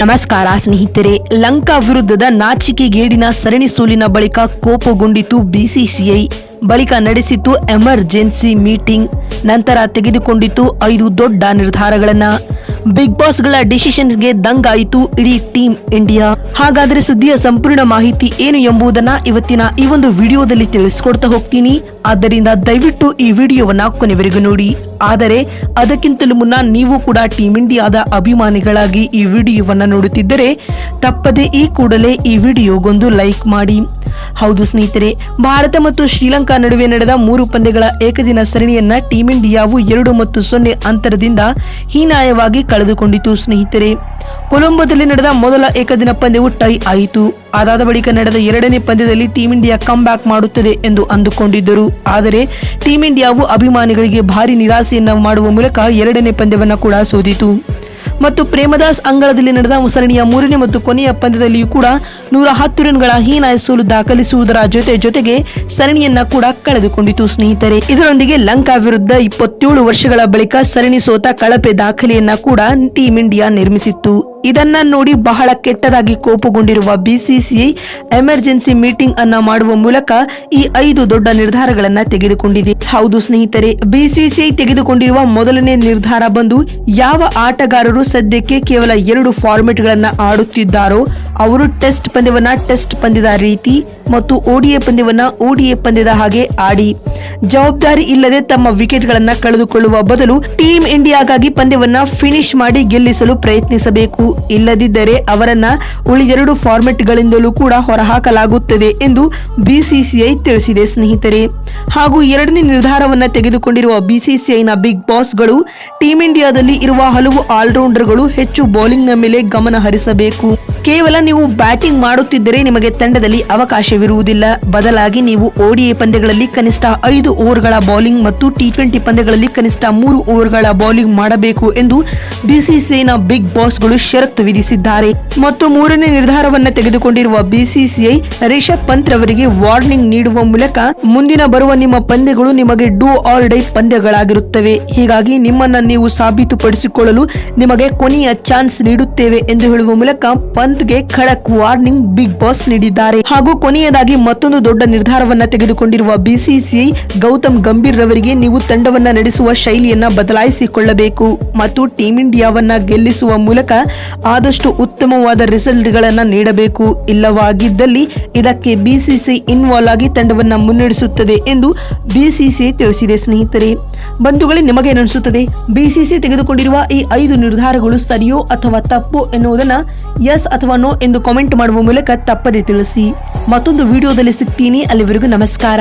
ನಮಸ್ಕಾರ ಸ್ನೇಹಿತರೆ, ಲಂಕಾ ವಿರುದ್ಧದ ನಾಚಿಕೆಗೇಡಿನ ಸರಣಿ ಸೋಲಿನ ಬಳಿಕ ಕೋಪಗೊಂಡಿತು ಬಿಸಿಸಿಐ ಬಳಿಕ ನಡೆಸಿತು ಎಮರ್ಜೆನ್ಸಿ ಮೀಟಿಂಗ್. ನಂತರ ತೆಗೆದುಕೊಂಡಿತು ಐದು ದೊಡ್ಡ ನಿರ್ಧಾರಗಳನ್ನ. ಬಿಗ್ ಬಾಸ್ಗಳ ಡಿಸಿಷನ್ಗೆ ದಂಗಾಯಿತು ಇಡೀ ಟೀಮ್ ಇಂಡಿಯಾ ಹಾಗಾದ್ರೆ ಸುದ್ದಿಯ ಸಂಪೂರ್ಣ ಮಾಹಿತಿ ಏನು ಎಂಬುದನ್ನ ಇವತ್ತಿನ ಈ ಒಂದು ವಿಡಿಯೋದಲ್ಲಿ ತಿಳಿಸ್ಕೊಡ್ತಾ ಹೋಗ್ತೀನಿ. ಆದ್ದರಿಂದ ದಯವಿಟ್ಟು ಈ ವಿಡಿಯೋವನ್ನ ಕೊನೆವರೆಗೂ ನೋಡಿ. ಆದರೆ, ಅದಕ್ಕಿಂತಲೂ ಮುನ್ನ ನೀವು ಕೂಡ ಟೀಮ್ ಇಂಡಿಯಾದ ಅಭಿಮಾನಿಗಳಾಗಿ ಈ ವಿಡಿಯೋವನ್ನ ನೋಡುತ್ತಿದ್ದರೆ, ತಪ್ಪದೆ ಈ ಕೂಡಲೇ ಈ ವಿಡಿಯೋಗೊಂದು ಲೈಕ್ ಮಾಡಿ. ಹೌದು ಸ್ನೇಹಿತರೆ, ಭಾರತ ಮತ್ತು ಶ್ರೀಲಂಕಾ ನಡುವೆ ನಡೆದ ಮೂರು ಪಂದ್ಯಗಳ ಏಕದಿನ ಸರಣಿಯನ್ನ ಟೀಂ ಇಂಡಿಯಾವು ಎರಡು ಮತ್ತು ಸೊನ್ನೆ ಅಂತರದಿಂದ ಹೀನಾಯವಾಗಿ ಕಳೆದುಕೊಂಡಿತು ಸ್ನೇಹಿತರೆ. ಕೊಲಂಬೋದಲ್ಲಿ ನಡೆದ ಮೊದಲ ಏಕದಿನ ಪಂದ್ಯವು ಟೈ ಆಯಿತು. ಅದಾದ ಬಳಿಕ ನಡೆದ ಎರಡನೇ ಪಂದ್ಯದಲ್ಲಿ ಟೀಂ ಇಂಡಿಯಾ ಕಮ್ ಬ್ಯಾಕ್ ಮಾಡುತ್ತದೆ ಎಂದು ಅಂದುಕೊಂಡಿದ್ದರು. ಆದರೆ, ಟೀಂ ಇಂಡಿಯಾವು ಅಭಿಮಾನಿಗಳಿಗೆ ಭಾರಿ ನಿರಾಸೆಯನ್ನು ಮಾಡುವ ಮೂಲಕ ಎರಡನೇ ಪಂದ್ಯವನ್ನು ಕೂಡ ಸೋದಿತು ಮತ್ತು ಪ್ರೇಮದಾಸ್ ಅಂಗಳದಲ್ಲಿ ನಡೆದ ಸರಣಿಯ ಮೂರನೇ ಮತ್ತು ಕೊನೆಯ ಪಂದ್ಯದಲ್ಲಿಯೂ ಕೂಡ ನೂರ ಹತ್ತು ರನ್ಗಳ ಹೀನಾಯ ಸೋಲು ದಾಖಲಿಸುವುದರ ಜೊತೆ ಜೊತೆಗೆ ಸರಣಿಯನ್ನ ಕೂಡ ಕಳೆದುಕೊಂಡಿತು ಸ್ನೇಹಿತರೆ. ಇದರೊಂದಿಗೆ ಲಂಕಾ ವಿರುದ್ಧ ಇಪ್ಪತ್ತೇಳು ವರ್ಷಗಳ ಬಳಿಕ ಸರಣಿ ಸೋತ ಕಳಪೆ ದಾಖಲೆಯನ್ನ ಕೂಡ ಟೀಂ ಇಂಡಿಯಾ ನಿರ್ಮಿಸಿತ್ತು. ಇದನ್ನ ನೋಡಿ ಬಹಳ ಕೆಟ್ಟದಾಗಿ ಕೋಪಗೊಂಡಿರುವ ಬಿಸಿಸಿಐ ಎಮರ್ಜೆನ್ಸಿ ಮೀಟಿಂಗ್ ಅನ್ನ ಮಾಡುವ ಮೂಲಕ ಈ ಐದು ದೊಡ್ಡ ನಿರ್ಧಾರಗಳನ್ನ ತೆಗೆದುಕೊಂಡಿದೆ. ಹೌದು ಸ್ನೇಹಿತರೆ, ಬಿಸಿಸಿಐ ತೆಗೆದುಕೊಂಡಿರುವ ಮೊದಲನೇ ನಿರ್ಧಾರ ಬಂದು ಯಾವ ಆಟಗಾರರು ಸದ್ಯಕ್ಕೆ ಕೇವಲ ಎರಡು ಫಾರ್ಮೆಟ್ ಗಳನ್ನ ಆಡುತ್ತಿದ್ದಾರೋ, ಅವರು ಟೆಸ್ಟ್ ಪಂದ್ಯವನ್ನ ಟೆಸ್ಟ್ ಪಂದ್ಯದ ರೀತಿ ಮತ್ತು ಓಡಿಎ ಪಂದ್ಯವನ್ನು ಓಡಿಎ ಪಂದ್ಯದ ಹಾಗೆ ಆಡಿ. ಜವಾಬ್ದಾರಿ ಇಲ್ಲದೆ ತಮ್ಮ ವಿಕೆಟ್ಗಳನ್ನು ಕಳೆದುಕೊಳ್ಳುವ ಬದಲು ಟೀಂ ಇಂಡಿಯಾಗಾಗಿ ಪಂದ್ಯವನ್ನು ಫಿನಿಶ್ ಮಾಡಿ ಗೆಲ್ಲಿಸಲು ಪ್ರಯತ್ನಿಸಬೇಕು. ಇಲ್ಲದಿದ್ದರೆ ಅವರನ್ನ ಉಳಿದೆರಡು ಫಾರ್ಮೆಟ್ಗಳಿಂದಲೂ ಕೂಡ ಹೊರಹಾಕಲಾಗುತ್ತದೆ ಎಂದು ಬಿಸಿಸಿಐ ತಿಳಿಸಿದೆ ಸ್ನೇಹಿತರೆ. ಹಾಗೂ ಎರಡನೇ ನಿರ್ಧಾರವನ್ನ ತೆಗೆದುಕೊಂಡಿರುವ ಬಿಸಿಸಿಐನ ಬಿಗ್ ಬಾಸ್ಗಳು ಟೀಂ ಇಂಡಿಯಾದಲ್ಲಿ ಇರುವ ಹಲವು ಆಲ್ರೌಂಡರ್ಗಳು ಹೆಚ್ಚು ಬೌಲಿಂಗ್ನ ಮೇಲೆ ಗಮನ ಹರಿಸಬೇಕು. ಕೇವಲ ನೀವು ಬ್ಯಾಟಿಂಗ್ ಮಾಡುತ್ತಿದ್ದರೆ ನಿಮಗೆ ತಂಡದಲ್ಲಿ ಅವಕಾಶವಿರುವುದಿಲ್ಲ. ಬದಲಾಗಿ ನೀವು ಓಡಿಎ ಪಂದ್ಯಗಳಲ್ಲಿ ಕನಿಷ್ಠ ಐದು ಓವರ್ಗಳ ಬೌಲಿಂಗ್ ಮತ್ತು ಟಿ ಟ್ವೆಂಟಿ ಪಂದ್ಯಗಳಲ್ಲಿ ಕನಿಷ್ಠ ಮೂರು ಓವರ್ಗಳ ಬೌಲಿಂಗ್ ಮಾಡಬೇಕು ಎಂದು ಬಿಸಿಸಿಐನ ಬಿಗ್ ಬಾಸ್ಗಳು ಷರತ್ತು ವಿಧಿಸಿದ್ದಾರೆ. ಮತ್ತು ಮೂರನೇ ನಿರ್ಧಾರವನ್ನು ತೆಗೆದುಕೊಂಡಿರುವ ಬಿಸಿಸಿಐ ರಿಷಬ್ ಪಂತ್ ರವರಿಗೆ ವಾರ್ನಿಂಗ್ ನೀಡುವ ಮೂಲಕ ಮುಂದಿನ ಬರುವ ನಿಮ್ಮ ಪಂದ್ಯಗಳು ನಿಮಗೆ ಡೂ ಆರ್ ಡೈ ಪಂದ್ಯಗಳಾಗಿರುತ್ತವೆ. ಹೀಗಾಗಿ ನಿಮ್ಮನ್ನ ನೀವು ಸಾಬೀತುಪಡಿಸಿಕೊಳ್ಳಲು ನಿಮಗೆ ಕೊನೆಯ ಚಾನ್ಸ್ ನೀಡುತ್ತೇವೆ ಎಂದು ಹೇಳುವ ಮೂಲಕ ಪಂತ್ಗೆ ಖಡಕ್ ವಾರ್ನಿಂಗ್ ಬಿಗ್ ಬಾಸ್ ನೀಡಿದ್ದಾರೆ. ಹಾಗೂ ಕೊನೆಯದಾಗಿ ಮತ್ತೊಂದು ದೊಡ್ಡ ನಿರ್ಧಾರವನ್ನ ತೆಗೆದುಕೊಂಡಿರುವ ಬಿಸಿಸಿಐ ಗೌತಮ್ ಗಂಭೀರ್ ರವರಿಗೆ ನೀವು ತಂಡವನ್ನ ನಡೆಸುವ ಶೈಲಿಯನ್ನ ಬದಲಾಯಿಸಿಕೊಳ್ಳಬೇಕು. ಮತ್ತು ಟೀಮ್ ಇಂಡಿಯಾವನ್ನ ಗೆಲ್ಲಿಸುವ ಮೂಲಕ ಆದಷ್ಟು ಉತ್ತಮವಾದ ರಿಸಲ್ಟ್ ಗಳನ್ನ ನೀಡಬೇಕು. ಇಲ್ಲವಾಗಿದ್ದಲ್ಲಿ ಇದಕ್ಕೆ ಬಿಸಿಸಿಐ ಇನ್ವಾಲ್ವ್ ಆಗಿ ತಂಡವನ್ನ ಮುನ್ನಡೆಸುತ್ತದೆ ಎಂದು ಬಿಸಿಸಿಐ ತಿಳಿಸಿದೆ ಸ್ನೇಹಿತರೆ. ಬಂಧುಗಳೇ ನಿಮಗೇನನಿಸುತ್ತದೆ ಬಿಸಿಸಿ ತೆಗೆದುಕೊಂಡಿರುವ ಈ ಐದು ನಿರ್ಧಾರಗಳು ಸರಿಯೋ ಅಥವಾ ತಪ್ಪು ಎನ್ನುವುದನ್ನ ಎಸ್ ಅಥವಾ ನೋ ಎಂದು ಕಾಮೆಂಟ್ ಮಾಡುವ ಮೂಲಕ ತಪ್ಪದೆ ತಿಳಿಸಿ. ಮತ್ತೊಂದು ವಿಡಿಯೋದಲ್ಲಿ ಸಿಗ್ತೀನಿ. ಅಲ್ಲಿವರೆಗೂ ನಮಸ್ಕಾರ.